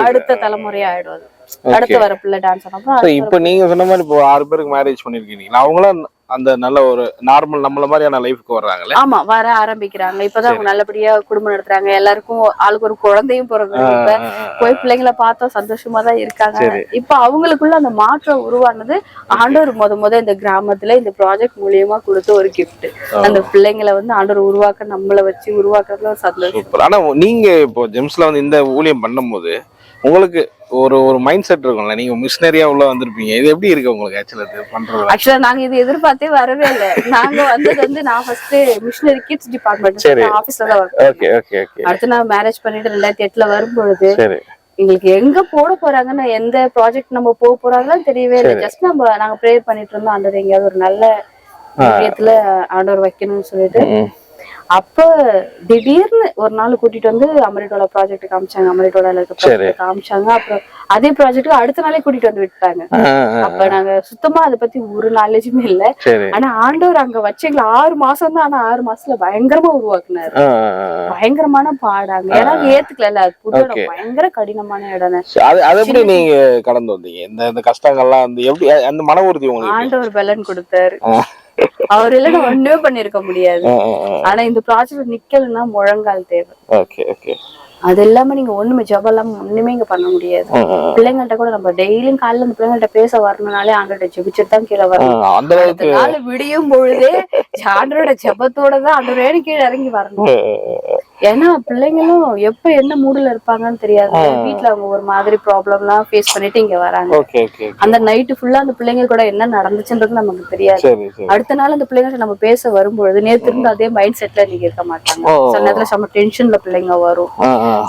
அடுத்த தலைமுறையா ஆயிடும் அது. அடுத்து வர பிள்ளை டான்ஸ் So, இப்ப நீங்க சொன்ன மாதிரி இப்போ ஆறு பேருக்கு மேரேஜ் பண்ணிருக்கீங்க அவங்களாம் அந்த நல்ல ஒரு நார்மல் நம்மள மாதிரியான லைஃப்க்கு வர்றாங்கல்ல ஆமா வர ஆரம்பிக்கிறாங்க. இப்பதான் அவங்க நல்லபடியா குடும்பம் நடத்துறாங்க. எல்லாருக்கும் ஆளுக்கு ஒரு குழந்தையும் பிறகு இப்ப போய் பிள்ளைங்களை பார்த்தோம் சந்தோஷமா தான் இருக்காங்க. இப்ப அவங்களுக்குள்ள அந்த மாற்றம் உருவானது ஆண்டவர் முத முத இந்த கிராமத்துல இந்த ப்ராஜெக்ட் மூலியமா கொடுத்த ஒரு gift. அந்த பிள்ளைங்களை வந்து ஆண்டவர் உருவாக்க நம்மள வச்சு உருவாக்குறதுல ஒரு சந்தோஷம். ஆனா நீங்க இப்போ ஜெம்ஸ்ல வந்து இந்த ஊழியம் பண்ணும்போது உங்களுக்கு ஒரு ஒரு மைண்ட் செட் இருக்கும்ல நீங்க மிஷினரியா உள்ள வந்திருப்பீங்க. இது எப்படி இருக்கு உங்களுக்கு ஆக்சுவலா இது பண்றது ஆக்சுவலா நாங்க இது எதிர்பார்த்தே வரவே இல்ல. நாங்க வந்தது வந்து நான் ஃபர்ஸ்ட் மிஷினரி கிட்ஸ் டிபார்ட்மெண்ட். ஆபீஸ்ல தான் ஓகே ஓகே ஓகே அடுத்து நான் மேரேஜ் பண்ணிட்டு ரெண்டாயிரத்தி எட்டுல வரும்பொழுது சரி. எங்களுக்கு எங்க போட போறாங்கன்னு எந்த ப்ராஜெக்ட் நம்ம போக போறாங்கன்னு தெரியவே இல்லை. ஜஸ்ட் நம்ம நாங்க ப்ரேயர் பண்ணிட்டு இருந்தோம். ஆண்டவர் எங்கேயாவது ஒரு நல்ல விஷயத்துல ஆண்டவர் வைக்கணும்னு சொல்லிட்டு. அப்ப திடீர்னு ஒரு நாள் கூட்டிட்டு வந்து அமெரிட்டோல ப்ராஜெக்ட் காமிச்சாங்க. ப்ராஜெக்ட் காமிச்சாங்க. அப்புறம் அதே ப்ராஜெக்ட் அடுத்த நாளே கூட்டிட்டு வந்து விட்டாங்க. அப்ப நாங்க சுத்தமா அதை பத்தி ஒரு நாலேஜுமே இல்ல. ஆனா ஆண்டவர் அங்க வச்சீங்களா ஆறு மாசம் தான் ஆனா ஆறு மாசத்துல பயங்கரமா உருவாக்குனாரு. பயங்கரமான பாடாங்க ஏன்னா ஏத்துக்கல அது புது Okay. இடம் பயங்கர கடினமான இடம். அது எப்படி நீங்க கடந்து வந்தீங்க? இந்த கஷ்டங்கள்லாம் வந்து எப்படி அந்த மன உறுதி? ஆண்டவர் பலன் கொடுத்தாரு. அவர் இல்ல ஒண்ணுமே பண்ணிருக்க முடியாது. ஆனா இந்த ப்ராஜெக்ட் நிக்கலன்னா முழங்கால் தேவை. Okay okay. அது இல்லாம நீங்க ஒண்ணுமே ஜாப் இல்லாம ஒண்ணுமே இங்க பண்ண முடியாது. பிள்ளைங்கள்ட்ட கூட நம்ம டெய்லியும் காலையில அந்த பிள்ளைங்கள்ட்ட பேச வரணும்னாலே ஆண்டோட ஜெபிச்சுட்டு தான் கீழே வரணும். நாள் விடியும் பொழுதே ஆண்டரோட ஜெபத்தோட தான் ஆண்டோட கீழே இறங்கி வரணும். ஏன்னா பிள்ளைங்களும் எப்ப என்ன மூடுல இருப்பாங்கன்னு தெரியாது. வீட்ல அவங்க ஒரு மாதிரி ப்ராப்ளம் எல்லாம் ஃபேஸ் பண்ணிட்டு இங்க வராங்க. அந்த நைட்டு ஃபுல்லா அந்த பிள்ளைங்க கூட என்ன நடந்துச்சுன்றது நமக்கு தெரியாது. அடுத்த நாள் அந்த பிள்ளைங்கள்ட்ட நம்ம பேச வரும்பொழுது நேத்து இருந்து அதே மைண்ட் செட்ல நீங்க இருக்க மாட்டாங்க. சில நேரத்துல செம்ம டென்ஷன்ல பிள்ளைங்க வரும்.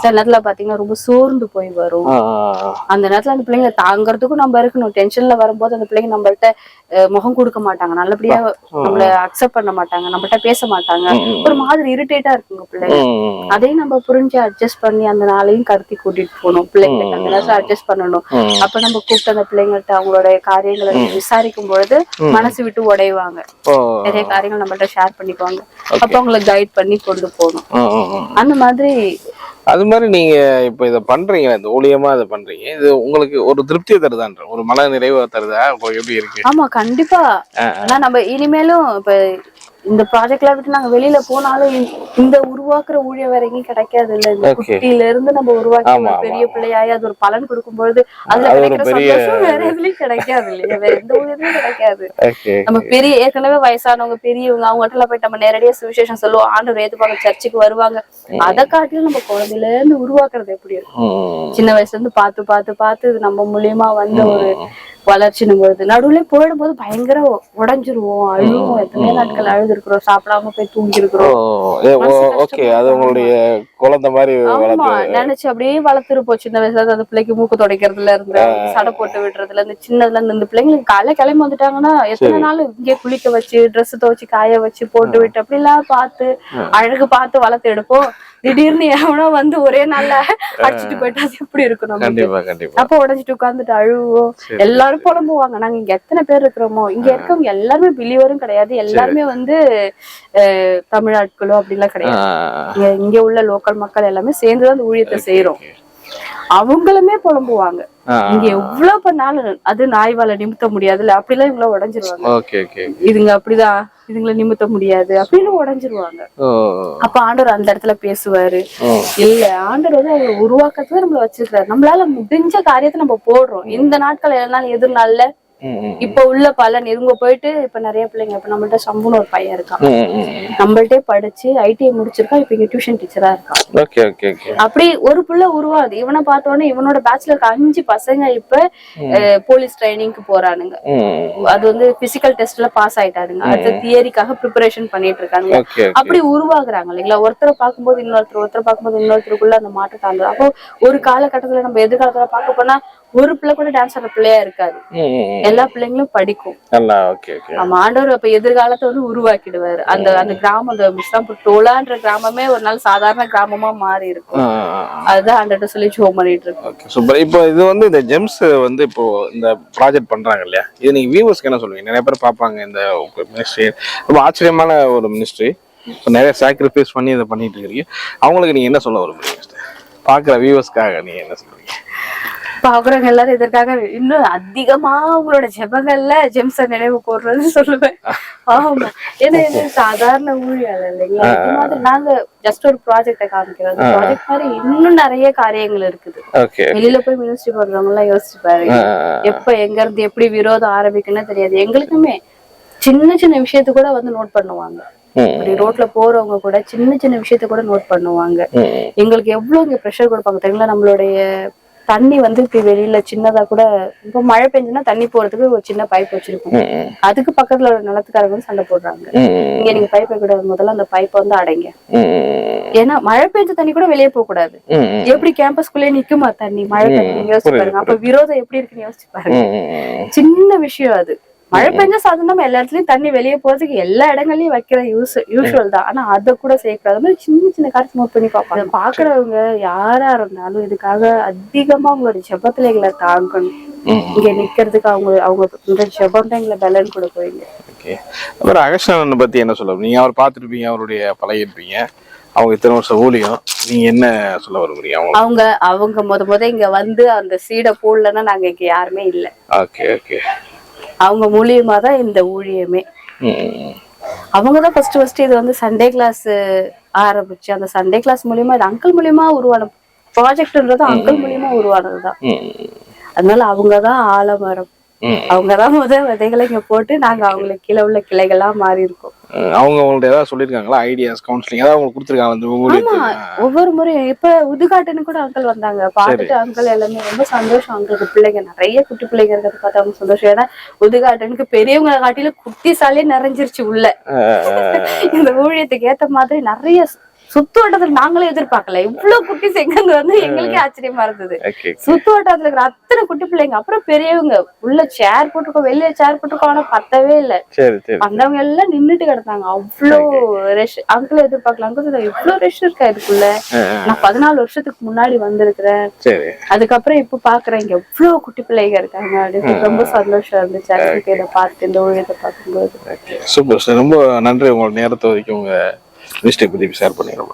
சில நேரத்துல பாத்தீங்கன்னா ரொம்ப சோர்ந்து போய் வரும். அந்த நேரத்துல அந்த பிள்ளைங்க தாங்கறதுக்கும் நம்ம இருக்கணும். டென்ஷன்ல வரும்போது அந்த பிள்ளைங்க நம்மள்ட்ட முகம் கொடுக்க மாட்டாங்க. நல்லபடியா நம்மள அக்செப்ட் பண்ண மாட்டாங்க. நம்மள்ட்ட பேச மாட்டாங்க. ஒரு மாதிரி இரிட்டேட்டா இருக்குங்க பிள்ளைங்க. அதையும் நம்ம புரிஞ்சு அட்ஜஸ்ட் பண்ணி அந்த நாளையும் கடத்தி கூட்டிட்டு போகணும். பிள்ளைங்களுக்கு அந்த நேரத்துல அட்ஜஸ்ட் பண்ணணும். அப்ப நம்ம கூப்பிட்டு அந்த பிள்ளைங்கள்ட்ட அவங்களோட காரியங்களை விசாரிக்கும் பொழுது மனசு விட்டு உடைவாங்க. நிறைய காரியங்கள் நம்மள்ட்ட ஷேர் பண்ணிக்குவாங்க. அப்ப அவங்கள கைட் பண்ணி கொண்டு போகணும். அந்த மாதிரி அது மாதிரி நீங்க இப்ப இத பண்றீங்க இந்த ஊழியமா இதை பண்றீங்க. இது உங்களுக்கு ஒரு திருப்தியை தருதான்ற ஒரு மன நிறைவை தருதா? எப்படி இருக்கு? ஆமா கண்டிப்பா. ஆனா நம்ம இனிமேலும் இப்ப இந்த ப்ராஜெக்ட்ல விட்டு நாங்க வெளியில போனாலும் இந்த உருவாக்குற ஊழியம் வேற எங்கேயும் கிடைக்காது இல்ல இந்த. குட்டியில இருந்து நம்ம உருவாக்கி ஒரு பெரிய பிள்ளையாயி அது ஒரு பலன் கொடுக்கும் பொழுது அதுல கிடைக்கிற சந்தோஷம் வேற எதுலயும் கிடைக்காது இல்லையா? வேற எந்த ஊழியத்துலயும் கிடைக்காது. நம்ம பெரிய ஏற்கனவே வயசானவங்க பெரியவங்க அவங்ககிட்ட எல்லாம் போயிட்டு நம்ம நேரடியா சுவிசேஷம் சொல்லுவோம். ஆண்டவர் ஏத்துப்பாங்க சர்ச்சுக்கு வருவாங்க. அதை காட்டிலும் நம்ம குழந்தையில இருந்து உருவாக்குறது எப்படி இருக்கும்? சின்ன வயசுல இருந்து பார்த்து பார்த்து பார்த்து இது நம்ம மூலியமா வந்த ஒரு வளர்ச்சினும் பொழுது. நடுவுல போயிடும் போது பயங்கர உடைஞ்சிருவோம் அழுவோம். எத்தனையோ நாட்கள் அழுது இருக்கிறோம் சாப்பிடாம போய் தூங்கி இருக்கிறோம் ஓகே. அது உங்களுடைய குழந்தை மாதிரி ஆமா வளர்த்து நினைச்சு அப்படியே வளர்த்துருப்போம் சின்ன வயசுல அந்த பிள்ளைக்கு மூக்கு துடைக்கிறதுல இருந்து சடை போட்டு விடுறதுல இருந்து சின்னதுல இருந்து இந்த பிள்ளைங்களுக்கு காலை கிளம்பி வந்துட்டாங்கன்னா எத்தனை நாள் இங்கே குளிக்க வச்சு Dress துவைச்சு காய வச்சு போட்டு விட்டு அப்படி எல்லாம் பார்த்து அழகு பார்த்து வளர்த்து எடுப்போம். திடீர்னு எவனோ வந்து ஒரே நாள்ல அடிச்சுட்டு போயிட்டா எப்படி இருக்கும் நமக்கு? கண்டிப்பா கண்டிப்பா. அப்ப உடைஞ்சிட்டு உட்கார்ந்துட்டு அழுவோம். எல்லாரும் புலம்புவாங்க. நாங்க இங்க எத்தனை பேர் இருக்கிறோமோ? இங்க இருக்கவங்க எல்லாருமே பிலிவரும் கிடையாது. எல்லாருமே வந்து தமிழ் ஆட்களோ அப்படிலாம் கிடையாது. இங்க உள்ள லோக்கல் மக்கள் எல்லாமே சேர்ந்துதான் அந்த ஊழியத்தை செய்யறோம் அவங்களுமே புலம்புவாங்க. இங்க எவ்வளவு பண்ணாலும் அது நாய் வாழை நிமித்த முடியாதுல்ல அப்படிலாம் இவங்கள உடைஞ்சிருவாங்க. இதுங்க அப்படிதான் இதுங்களை நிமித்த முடியாது. அப்படின்னு உடைஞ்சிருவாங்க. அப்ப ஆண்டவர் அந்த இடத்துல பேசுவாரு. இல்ல ஆண்டவர் வந்து அவர் உருவாக்கத்துல நம்மள வச்சிருக்காரு நம்மளால முடிஞ்ச காரியத்தை நம்ம போடுறோம். இந்த நாட்கள் எல்லாம் எதிர் நாள்ல ம், ம். இப்ப உள்ள பலன் இவங்க போயிட்டு இப்ப நிறைய பிள்ளைங்க இப்ப நம்மள்ட்ட சம்புன்னு ஒரு பையன் இருக்கான். நம்மள்ட்டே படிச்சு ஐடிஐ முடிச்சிருக்கான் இப்ப இங்க டியூஷன் டீச்சரா இருக்கான். அப்படி ஒரு புள்ள உருவாகுது. இவனை பார்த்த உடனே இவனோட பேட்ச்ல இருக்க அஞ்சு பசங்க இப்ப போலீஸ் ட்ரைனிங்க்கு போறானுங்க. அது வந்து பிசிக்கல் டெஸ்ட்ல பாஸ் ஆயிட்டாருங்க அடுத்து தியரிக்காக ப்ரிப்பரேஷன் பண்ணிட்டு இருக்காங்க அப்படி உருவாகுறாங்க. இல்லைங்களா? ஒருத்தரை பார்க்கும்போது இன்னொருத்தர் ஒருத்தரை பார்க்கும்போது இன்னொருத்தருக்குள்ள அந்த மாற்றத்தை ஆண்டு அப்போ ஒரு காலகட்டத்துல நம்ம எதிர்காலத்துல பார்க்க போனா ஒரு பிள்ளை கூட டான்ஸ் ஆடுற பிள்ளையா இருக்காது. எல்லா பிள்ளைங்களும் படிக்கும். நம்ம ஆண்டவர் அப்ப எதிர்காலத்தை வந்து உருவாக்கிடுவாரு. அந்த அந்த கிராமம் அந்த மிஸ்லாம்பூர் டோலான்ற கிராமமே ஒரு நாள் சாதாரண கிராமமா மாறி இருக்கும். அதுதான் ஆண்டர்ட்ட சொல்லி ஹோம் பண்ணிட்டு இருக்கோம். சூப்பர் இப்போ இது வந்து இந்த ஜெம்ஸ் வந்து இப்போ இந்த ப்ராஜெக்ட் பண்றாங்க இல்லையா? இது நீங்க வியூவர்ஸ்க்கு என்ன சொல்லுவீங்க? நிறைய பேர் பார்ப்பாங்க இந்த மினிஸ்ட்ரி ரொம்ப ஆச்சரியமான ஒரு மினிஸ்ட்ரி நிறைய சாக்ரிஃபைஸ் பண்ணி இதை பண்ணிட்டு இருக்கீங்க. அவங்களுக்கு நீங்க என்ன சொல்ல விரும்புறீங்க பார்க்குற வியூவர்ஸ்க்காக நீங்க என்ன சொல்றீங்க பாக்குறவங்க எல்லாரும் இதற்காக இன்னும் அதிகமா உங்களோட ஜெபங்கள்ல ஜெம்ஸ நினைவு கூறுறது சொல்லுவேன். ஆமா. ஏன்னா இது சாதாரண ஊழியர் இல்லைங்களா? இது மாதிரி நாங்க ஜஸ்ட் ஒரு ப்ராஜெக்ட காமிக்கிறோம். ப்ராஜெக்ட் மாதிரி இன்னும் நிறைய காரியங்கள் இருக்குது. வெளியில போய் மினிஸ்ட்ரி பண்றவங்க எல்லாம் யோசிச்சு பாருங்க. எப்ப எங்க இருந்து எப்படி விரோதம் ஆரம்பிக்குன்னு தெரியாது. எங்களுக்குமே சின்ன சின்ன விஷயத்த கூட வந்து நோட் பண்ணுவாங்க. இப்படி ரோட்ல போறவங்க கூட சின்ன சின்ன விஷயத்த கூட நோட் பண்ணுவாங்க. எங்களுக்கு எவ்வளவு இங்க ப்ரெஷர் கொடுப்பாங்க தெரியுங்களா? நம்மளுடைய தண்ணி வந்து இப்படி வெளியில சின்னதா கூட இப்ப மழை பெஞ்சுன்னா தண்ணி போறதுக்கு ஒரு சின்ன பைப் வச்சிருக்கோம். அதுக்கு பக்கத்துல ஒரு நிலத்துக்காரங்க வந்து சண்டை போடுறாங்க. இங்க நீங்க பைப் வைக்க கூடாது. முதல்ல அந்த பைப்பை வந்து அடைங்க. ஏன்னா மழை பெஞ்ச தண்ணி கூட வெளியே போக கூடாது. எப்படி கேம்பஸ்குள்ளே நிக்குமா தண்ணி மழை நீங்க யோசிச்சு பாருங்க. அப்ப விரோதம் எப்படி இருக்குன்னு யோசிச்சு பாருங்க. சின்ன விஷயம் அது. மழை பெஞ்சா சாதாரணமா எல்லா இடத்துலயும் தண்ணி வெளியே போறதுக்கு எல்லா இடங்கள்லயும் வைக்கிற யூஸ் யூஸ்வல் தான். ஆனா அதை கூட சேர்க்காத மாதிரி சின்ன சின்ன காரியத்தை நோட் பண்ணி பார்ப்பாங்க. பாக்குறவங்க யாரா இருந்தாலும் இதுக்காக அதிகமா உங்களோட ஜெபத்துல எங்களை தாங்கணும். இங்க நிக்கிறதுக்கு அவங்க அவங்க ஜெபம் தான் எங்களை பலன் கொடுக்குவீங்க ஓகே அப்புறம் அகஸ்டன் பத்தி என்ன சொல்ல நீங்க அவர் பார்த்துருப்பீங்க அவருடைய பழகிருப்பீங்க அவங்க இத்தனை வருஷம் ஊழியம். நீங்க என்ன சொல்ல விரும்புறீங்க அவங்க? அவங்க அவங்க முத முத இங்க வந்து அந்த சீடை போடலன்னா நாங்க இங்க யாருமே இல்ல. ஓகே ஓகே அவங்க மூலியமா தான் இந்த ஊழியமே. அவங்க தான் ஃபர்ஸ்ட் ஃபர்ஸ்ட் இது வந்து சண்டே கிளாஸ் ஆரம்பிச்சு அந்த சண்டே கிளாஸ் மூலியமா இது அங்கிள் மூலியமா உருவான ப்ராஜெக்ட்ன்றது அங்கிள் மூலியமா உருவானதுதான். அதனால அவங்க தான் ஆலமரம். அவங்க தான் முத விதைகளை இங்க போட்டு நாங்க அவங்களுக்கு கீழே உள்ள கிளைகளா மாறி இருக்கோம். அவங்க உங்கள்ட்ட ஏதாவது சொல்லியிருக்காங்களா? ஐடியாஸ் கவுன்சிலிங் ஏதாவது உங்களுக்கு கொடுத்துருக்காங்க ஒவ்வொரு முறையும். இப்ப உதுகாட்டுன்னு கூட அங்கிள் வந்தாங்க. பார்த்துட்டு அங்கிள் எல்லாமே ரொம்ப சந்தோஷம் அங்கிளுக்கு பிள்ளைங்க நிறைய குட்டி பிள்ளைங்க இருக்கிறத பார்த்து அவங்க சந்தோஷம். ஏன்னா உதுகாட்டனுக்கு பெரியவங்களை காட்டில குட்டிசாலே நிறைஞ்சிருச்சு உள்ள. இந்த ஊழியத்துக்கு ஏத்த மாதிரி நிறைய சுத்து வட்டத்துல நாங்களே எதிர்பார்க்கல. இவ்வளவு எங்க இருந்து வந்து எங்களுக்கே ஆச்சரியமா இருந்தது. சுத்து வட்டத்துல இருக்கிற அத்தனை குட்டி பிள்ளைங்க அப்புறம் பெரியவங்க உள்ள சேர் போட்டுருக்கோம் வெளியே சேர் போட்டுருக்கோம் ஆனா பத்தவே இல்ல. வந்தவங்க எல்லாம் நின்னுட்டு கிடந்தாங்க. அவ்வளோ ரஷ் அங்கிள் எதிர்பார்க்கல. அங்கிள் இவ்வளவு ரஷ் இருக்கா இதுக்குள்ள? நான் பதினாலு வருஷத்துக்கு முன்னாடி வந்திருக்கிறேன். அதுக்கப்புறம் இப்ப பாக்குறேன் இங்க எவ்வளவு குட்டி பிள்ளைங்க இருக்காங்க. அப்படின்னு ரொம்ப சந்தோஷம் இருந்துச்சு. இதை பார்த்து இந்த ஊழியத்தை பார்க்கும்போது. சூப்பர். ரொம்ப நன்றி. உங்களோட நேரத்தை ஒதுக்கி உங்க மிஸ்டேக் பத்தி ஷேர் பண்ணிடுறோம்